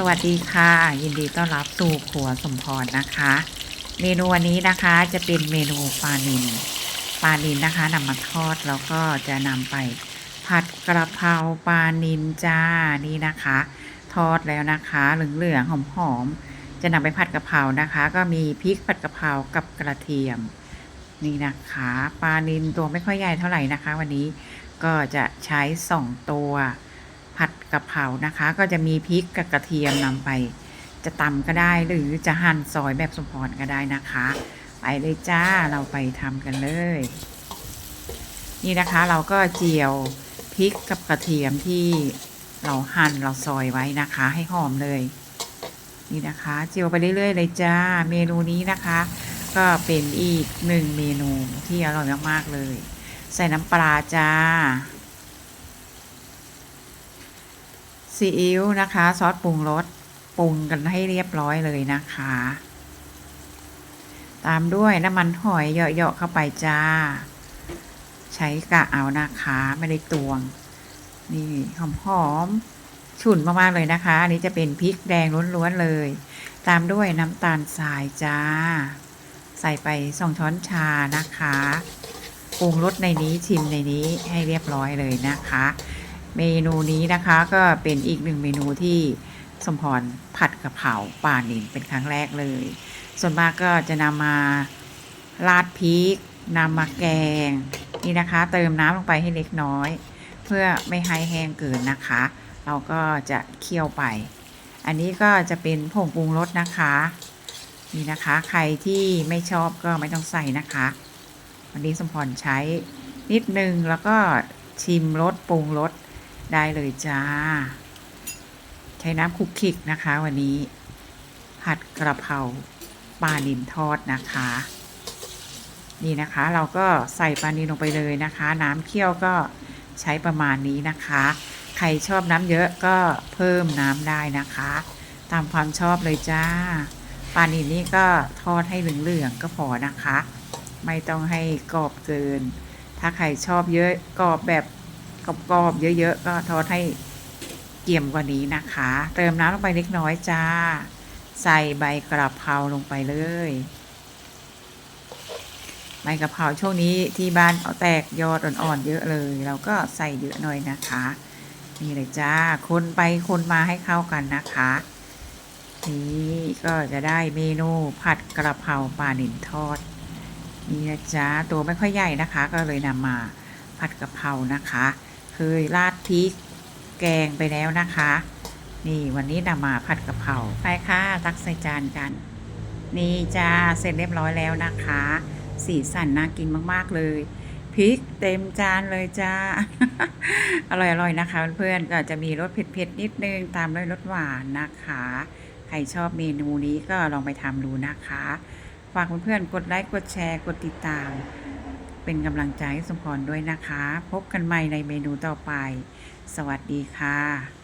สวัสดีค่ะ ยินดีต้อนรับสู่ครัวสมพรนะคะ เมนูวันนี้นะคะจะเป็นเมนูปลานิลปลานิลนะคะนำมาทอดแล้วก็จะนำไปผัดกระเพราปลานิลจ้านี่นะคะ ทอดแล้วนะคะเหลืองๆหอมๆจะนำไปผัดกระเพรานะคะ ก็มีพริกผัดกระเพรากับกระเทียม นี่นะคะปลานิลตัวไม่ค่อยใหญ่เท่าไหร่นะคะ วันนี้ก็จะใช้สองตัว ผัดกะเพรานะคะ ก็จะมีพริกกับกระเทียมนำไป จะตำก็ได้หรือจะหั่นซอยแบบสมพรก็ได้นะคะ ไปเลยจ้าเราไปทำกันเลย นี่นะคะเราก็เจียวพริกกับกระเทียมที่เราหั่นเราซอยไว้นะคะ ให้หอมเลย นี่นะคะ เจียวไปเรื่อยๆเลยจ้า เมนูนี้นะคะ ก็เป็นอีกหนึ่งเมนูที่อร่อยมากๆเลย ใส่น้ำปลาจ้า ซีอิ๊วนะคะ ซอสปรุงรสปรุงกันให้เรียบร้อยเลยนะคะ ตามด้วยน้ำมันหอยเยาะๆเข้าไปจ้า ใช้กะเอานะคะไม่ได้ตวง นี่หอมๆฉุนมากๆเลยนะคะ อันนี้จะเป็นพริกแดงล้วนๆเลย ตามด้วยน้ำตาลทรายจ้า ใส่ไปสองช้อนชานะคะปรุงรสในนี้ชิมในนี้ให้เรียบร้อยเลยนะคะ เมนูนี้นะคะก็เป็นอีกหนึ่งเมนูที่สมพรผัดกะเพราป่านิลเป็นครั้งแรกเลย ส่วนมากก็จะนำมาราดพริกนำมาแกงนี่นะคะ เติมน้ำลงไปให้เล็กน้อย เพื่อไม่ให้แห้งเกินนะคะ เราก็จะเคี่ยวไป อันนี้ก็จะเป็นผงปรุงรสนะคะนี่นะคะ ใครที่ไม่ชอบก็ไม่ต้องใส่นะคะ วันนี้สมพรใช้นิดนึงแล้วก็ชิมรสปรุงรส ได้เลยจ้า ใช้น้ำคุกคิกนะคะวันนี้ ผัดกระเพราปลานิลทอดนะคะ นี่นะคะเราก็ใส่ปลานิลลงไปเลยนะคะ น้ำเคี่ยวก็ใช้ประมาณนี้นะคะ ใครชอบน้ำเยอะก็เพิ่มน้ำได้นะคะ ตามความชอบเลยจ้าปลานิลนี่ก็ทอดให้เหลืองๆก็พอนะคะ ไม่ต้องให้กรอบเกิน ถ้าใครชอบเยอะกรอบแบบ กรอบๆเยอะๆก็ทอดให้เกี่ยมกว่านี้นะคะ เติมน้ำลงไปเล็กน้อยจ้า ใส่ใบกระเพราลงไปเลย ใบกระเพราช่วงนี้ที่บ้านเขาแตกยอดอ่อนๆเยอะเลย เราก็ใส่เยอะหน่อยนะคะนี่เลยจ้า คนไปคนมาให้เข้ากันนะคะ นี่ก็จะได้เมนูผัดกระเพราปลาหนินทอด นี่นะจ๊ะตัวไม่ค่อยใหญ่นะคะ ก็เลยนำมาผัดกะเพรานะคะ เคยราดพริกแกงไปแล้วนะคะ นี่วันนี้นำมาผัดกะเพราไปค่ะตักใส่จานกัน นี่จ้าเสร็จเรียบร้อยแล้วนะคะ สีสันน่ากินมากๆเลยพริกเต็มจานเลยจ้า อร่อยๆนะคะเพื่อนๆก็จะมีรสเผ็ดๆนิดนึงตามด้วยรสหวานนะคะ ใครชอบเมนูนี้ก็ลองไปทำดูนะคะ ฝากเพื่อนๆกดไลค์กดแชร์กดติดตาม เป็นกำลังใจให้สมพรด้วยนะคะ พบกันใหม่ในเมนูต่อไป สวัสดีค่ะ